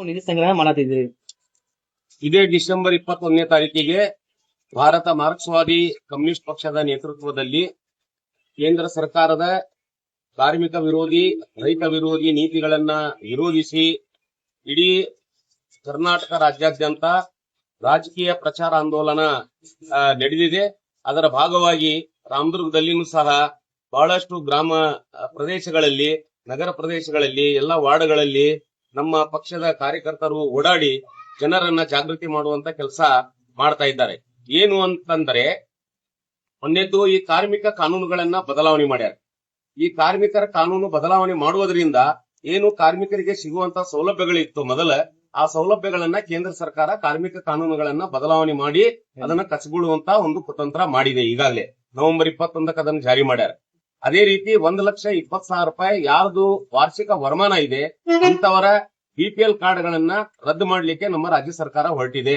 ನಾವು ನಿಧಿ ಸಂಗ್ರಹ ಮಾಡತ್ತಿದ್ವಿ ಇದೇ ಡಿಸೆಂಬರ್ ಇಪ್ಪತ್ತೊಂದನೇ ತಾರೀಕಿಗೆ ಭಾರತ ಮಾರ್ಕ್ಸ್ವಾದಿ ಕಮ್ಯುನಿಸ್ಟ್ ಪಕ್ಷದ ನೇತೃತ್ವದಲ್ಲಿ ಕೇಂದ್ರ ಸರ್ಕಾರದ ಕಾರ್ಮಿಕ ವಿರೋಧಿ, ರೈತ ವಿರೋಧಿ ನೀತಿಗಳನ್ನ ವಿರೋಧಿಸಿ ಇಡೀ ಕರ್ನಾಟಕ ರಾಜ್ಯಾದ್ಯಂತ ರಾಜಕೀಯ ಪ್ರಚಾರ ಆಂದೋಲನ ನಡೆದಿದೆ. ಅದರ ಭಾಗವಾಗಿ ರಾಮದುರ್ಗದಲ್ಲಿನೂ ಸಹ ಬಹಳಷ್ಟು ಗ್ರಾಮ ಪ್ರದೇಶಗಳಲ್ಲಿ, ನಗರ ಪ್ರದೇಶಗಳಲ್ಲಿ, ಎಲ್ಲ ವಾರ್ಡ್ಗಳಲ್ಲಿ ನಮ್ಮ ಪಕ್ಷದ ಕಾರ್ಯಕರ್ತರು ಓಡಾಡಿ ಜನರನ್ನ ಜಾಗೃತಿ ಮಾಡುವಂತ ಕೆಲಸ ಮಾಡ್ತಾ ಇದ್ದಾರೆ. ಏನು ಅಂತಂದ್ರೆ, ಒಂದೇದ್ದು ಈ ಕಾರ್ಮಿಕ ಕಾನೂನುಗಳನ್ನ ಬದಲಾವಣೆ ಮಾಡ್ಯಾರ. ಈ ಕಾರ್ಮಿಕರ ಕಾನೂನು ಬದಲಾವಣೆ ಮಾಡುವುದರಿಂದ ಏನು ಕಾರ್ಮಿಕರಿಗೆ ಸಿಗುವಂತ ಸೌಲಭ್ಯಗಳಿತ್ತು ಮೊದಲ, ಆ ಸೌಲಭ್ಯಗಳನ್ನ ಕೇಂದ್ರ ಸರ್ಕಾರ ಕಾರ್ಮಿಕ ಕಾನೂನುಗಳನ್ನ ಬದಲಾವಣೆ ಮಾಡಿ ಅದನ್ನ ಕಸಗೊಳ್ಳುವಂತ ಒಂದು ಕುತಂತ್ರ ಮಾಡಿದೆ ಈಗಾಗಲೇ. ನವೆಂಬರ್ ಇಪ್ಪತ್ತೊಂದಕ್ಕೆ ಅದನ್ನ ಜಾರಿ ಮಾಡ್ಯಾರ. ಅದೇ ರೀತಿ ಒಂದ್ ಲಕ್ಷ ಇಪ್ಪತ್ ಸಾವಿರ ರೂಪಾಯಿ ಯಾರ್ದು ವಾರ್ಷಿಕ ವರಮಾನ ಇದೆ ಅಂತವರ ಬಿಪಿಎಲ್ ಕಾರ್ಡ್ಗಳನ್ನ ರದ್ದು ಮಾಡ್ಲಿಕ್ಕೆ ನಮ್ಮ ರಾಜ್ಯ ಸರ್ಕಾರ ಹೊರಟಿದೆ.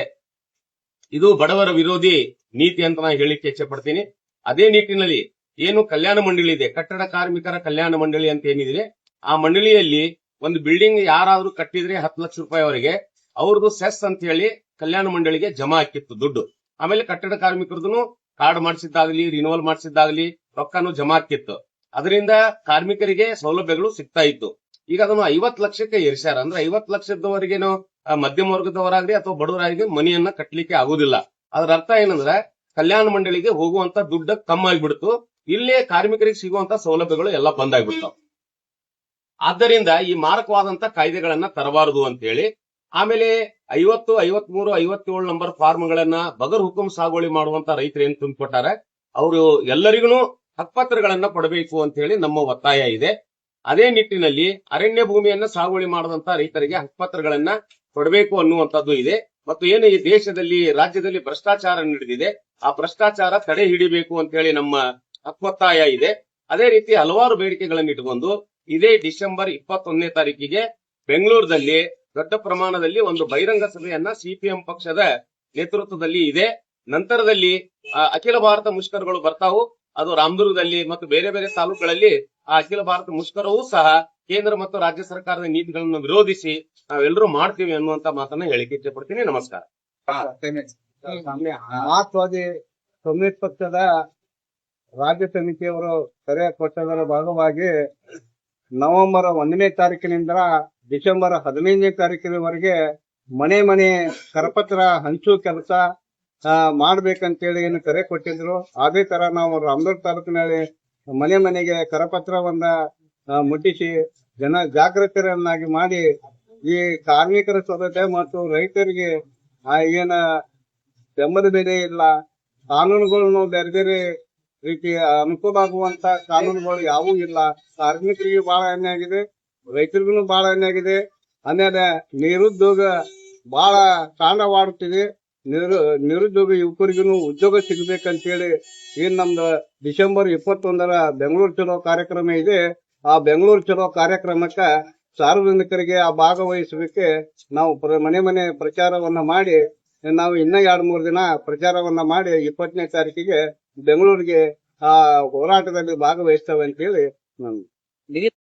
ಇದು ಬಡವರ ವಿರೋಧಿ ನೀತಿ ಅಂತ ನಾನು ಹೇಳಿಕ್ಕೆ ಇಚ್ಛೆ ಪಡ್ತೀನಿ. ಅದೇ ನಿಟ್ಟಿನಲ್ಲಿ ಏನು ಕಲ್ಯಾಣ ಮಂಡಳಿ ಇದೆ, ಕಟ್ಟಡ ಕಾರ್ಮಿಕರ ಕಲ್ಯಾಣ ಮಂಡಳಿ ಅಂತ ಏನಿದೆ, ಆ ಮಂಡಳಿಯಲ್ಲಿ ಒಂದು ಬಿಲ್ಡಿಂಗ್ ಯಾರಾದ್ರೂ ಕಟ್ಟಿದ್ರೆ ಹತ್ತು ಲಕ್ಷ ರೂಪಾಯಿ ಅವರಿಗೆ, ಅವ್ರದ್ದು ಸೆಸ್ ಅಂತ ಹೇಳಿ ಕಲ್ಯಾಣ ಮಂಡಳಿಗೆ ಜಮಾ ಹಾಕಿತ್ತು ದುಡ್ಡು. ಆಮೇಲೆ ಕಟ್ಟಡ ಕಾರ್ಮಿಕರದ್ದು ಕಾರ್ಡ್ ಮಾಡಿಸಿದ್ದಾಗ್ಲಿ ರಿನೋವಲ್ ಮಾಡಿಸಿದ್ದಾಗ್ಲಿ ರೊಕ್ಕನು ಜಮಾ ಹಾಕಿತ್ತು ಅದರಿಂದ ಕಾರ್ಮಿಕರಿಗೆ ಸೌಲಭ್ಯಗಳು ಸಿಗ್ತಾ ಇತ್ತು. ಈಗ ಅದನ್ನು ಐವತ್ ಲಕ್ಷಕ್ಕೆ ಏರಿಸ್ಯಾರ. ಅಂದ್ರೆ ಐವತ್ ಲಕ್ಷದವರೆಗೇನು ಮಧ್ಯಮ ವರ್ಗದವರಾಗ್ಲಿ ಅಥವಾ ಬಡವರಾಗ್ಲಿ ಮನೆಯನ್ನ ಕಟ್ಟಲಿಕ್ಕೆ ಆಗುದಿಲ್ಲ. ಅದರ ಅರ್ಥ ಏನಂದ್ರೆ, ಕಲ್ಯಾಣ ಮಂಡಳಿಗೆ ಹೋಗುವಂತ ದುಡ್ಡ ಕಮ್ಮಿ ಆಗ್ಬಿಡ್ತು ಇಲ್ಲೇ ಕಾರ್ಮಿಕರಿಗೆ ಸಿಗುವಂತ ಸೌಲಭ್ಯಗಳು ಎಲ್ಲ ಬಂದ್ ಆಗ್ಬಿಡ್ತಾವ ಆದ್ದರಿಂದ ಈ ಮಾರಕವಾದಂತ ಕಾಯ್ದೆಗಳನ್ನ ತರಬಾರದು ಅಂತ ಹೇಳಿ ಆಮೇಲೆ ಐವತ್ತು, ಐವತ್ಮೂರು, ಐವತ್ತೇಳು ನಂಬರ್ ಫಾರ್ಮ್ಗಳನ್ನ ಬಗರ್ ಹುಕುಂ ಸಾಗುವಳಿ ಮಾಡುವಂತ ರೈತರು ಏನ್ ತುಂಬಿಕೊಟ್ಟಾರೆ? ಅವರು ಎಲ್ಲರಿಗೂ ಹಕ್ಪತ್ರಗಳನ್ನ ಕೊಡಬೇಕು ಅಂತ ಹೇಳಿ ನಮ್ಮ ಒತ್ತಾಯ ಇದೆ. ಅದೇ ನಿಟ್ಟಿನಲ್ಲಿ ಅರಣ್ಯ ಭೂಮಿಯನ್ನ ಸಾಗುವಳಿ ಮಾಡದಂತ ರೈತರಿಗೆ ಹಕ್ಪತ್ರಗಳನ್ನ ಕೊಡಬೇಕು ಅನ್ನುವಂಥದ್ದು ಇದೆ. ಮತ್ತು ಏನು ಈ ದೇಶದಲ್ಲಿ, ರಾಜ್ಯದಲ್ಲಿ ಭ್ರಷ್ಟಾಚಾರ ನಡೆದಿದೆ, ಆ ಭ್ರಷ್ಟಾಚಾರ ತಡೆ ಹಿಡಿಬೇಕು ಅಂತ ಹೇಳಿ ನಮ್ಮ ಹಕ್ಕೊತ್ತಾಯ ಇದೆ. ಅದೇ ರೀತಿ ಹಲವಾರು ಬೇಡಿಕೆಗಳನ್ನು ಇಟ್ಕೊಂಡು ಇದೇ ಡಿಸೆಂಬರ್ ಇಪ್ಪತ್ತೊಂದನೇ ತಾರೀಕಿಗೆ ಬೆಂಗಳೂರಿನಲ್ಲಿ ದೊಡ್ಡ ಪ್ರಮಾಣದಲ್ಲಿ ಒಂದು ಬಹಿರಂಗ ಸಭೆಯನ್ನ ಸಿಪಿಎಂ ಪಕ್ಷದ ನೇತೃತ್ವದಲ್ಲಿ ಇದೆ. ನಂತರದಲ್ಲಿ ಅಖಿಲ ಭಾರತ ಮುಷ್ಕರಗಳು ಬರ್ತಾವು. ಅದು ರಾಮದುರ್ಗದಲ್ಲಿ ಮತ್ತು ಬೇರೆ ಬೇರೆ ತಾಲೂಕುಗಳಲ್ಲಿ ಆ ಅಖಿಲ ಭಾರತ ಮುಷ್ಕರವೂ ಸಹ ಕೇಂದ್ರ ಮತ್ತು ರಾಜ್ಯ ಸರ್ಕಾರದ ನೀತಿಗಳನ್ನು ವಿರೋಧಿಸಿ ನಾವೆಲ್ಲರೂ ಮಾಡ್ತೀವಿ ಅನ್ನುವಂತ ಮಾತನ್ನ ಹೇಳಿಕೆ ಇಚ್ಛೆ ಪಡ್ತೀನಿ ನಮಸ್ಕಾರ ಮಹತ್ವಾದಿ ಕಮ್ಯುನಿಸ್ಟ್ ಪಕ್ಷದ ರಾಜ್ಯ ಸಮಿತಿಯವರು ಕರೆ ಕೊಟ್ಟದರ ಭಾಗವಾಗಿ ನವೆಂಬರ್ ಒಂದನೇ ತಾರೀಕಿನಿಂದ ಡಿಸೆಂಬರ್ ಹದಿನೈದನೇ ತಾರೀಕಿನವರೆಗೆ ಮನೆ ಮನೆ ಕರಪತ್ರ ಹಂಚು ಕೆಲಸ ಮಾಡ್ಬೇಕಂತೇಳಿ ಏನು ಕರೆ ಕೊಟ್ಟಿದ್ರು. ಅದೇ ತರ ನಾವು ರಾಮದುರ್ಗ ತಾಲೂಕಿನಲ್ಲಿ ಮನೆ ಮನೆಗೆ ಕರಪತ್ರವನ್ನ ಮುಟ್ಟಿಸಿ ಜನ ಜಾಗೃತರನ್ನಾಗಿ ಮಾಡಿ ಈ ಕಾರ್ಮಿಕರ ಸ್ವತಂತ್ರ ಮತ್ತು ರೈತರಿಗೆ ಏನ ಬೆಂಬಲ ಬೆಲೆ ಇಲ್ಲ. ಕಾನೂನುಗಳನ್ನು ಬೇರೆ ಬೇರೆ ರೀತಿಯ ಅನುಕೂಲ ಆಗುವಂತ ಕಾನೂನುಗಳು ಯಾವೂ ಇಲ್ಲ. ಕಾರ್ಮಿಕರಿಗೆ ಬಹಳ ಅನ್ಯಾಯ ಆಗಿದೆ. ರೈತರಿಗೂ ಬಹಳ ಹಾನಿ ಆಗಿದೆ. ಆಮೇಲೆ ನಿರುದ್ಯೋಗ ಬಹಳ ತಾಂಡವಾಡುತ್ತಿದೆ. ನಿರು, ನಿರುದ್ಯೋಗ ಯುವಕರಿಗೂ ಉದ್ಯೋಗ ಸಿಗ್ಬೇಕಂತೇಳಿ ಏನ್ ನಮ್ದು ಡಿಸೆಂಬರ್ ಇಪ್ಪತ್ತೊಂದರ ಬೆಂಗಳೂರು ಚಲೋ ಕಾರ್ಯಕ್ರಮ ಇದೆ. ಆ ಬೆಂಗಳೂರು ಚಲೋ ಕಾರ್ಯಕ್ರಮಕ್ಕ ಸಾರ್ವಜನಿಕರಿಗೆ ಆ ಭಾಗವಹಿಸಲಿಕ್ಕೆ ನಾವು ಮನೆ ಮನೆ ಪ್ರಚಾರವನ್ನ ಮಾಡಿ, ನಾವು ಇನ್ನ ಎರಡ್ ಮೂರು ದಿನ ಪ್ರಚಾರವನ್ನ ಮಾಡಿ ಇಪ್ಪತ್ತನೇ ತಾರೀಕಿಗೆ ಬೆಂಗಳೂರಿಗೆ ಆ ಹೋರಾಟದಲ್ಲಿ ಭಾಗವಹಿಸ್ತೇವೆ ಅಂತ ಹೇಳಿ ನಾನು